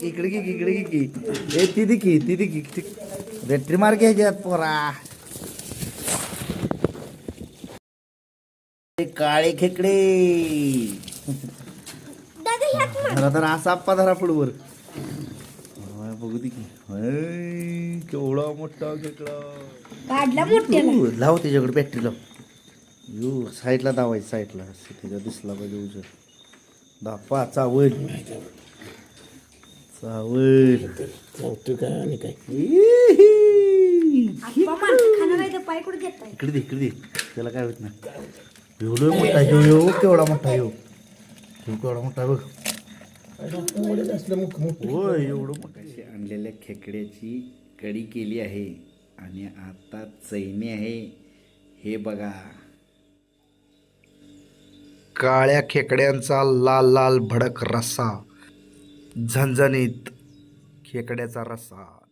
इकडे की इकडे की की. ए ती दी की ती दी की ती- बॅटरी मार घ्यायच्यात पोरा. काळे खेकडे. धरा धरा असा आप्पा धरा पुढवर. बघू दे की. होय, केवढा मोठा खेकडा. काढला मोठ्याला. ऊ, लाव त्याच्याकडे बॅटरी लाव. यू साईडला दावायचं साईडला त्याच्या दिसला पाहिजे उजर दापा चावल. चावल कौतुक आहे आणि काय? इकडे दे इकडे दे. त्याला काय होत नाही. एवढं मोठा ह्यो ह्यो केवढा मोठा ह्यो ह्यो केवढा मोठा बघ. असलं मुख मुख होय एवढं मोठं अशी आणलेल्या खेकड्याची कडी केली आहे आणि आता चैनी आहे. हे बघा. काळ्या खेकड्यांचा लाल लाल भडक रस्सा. झणझणीत खेकड्याचा रस्सा.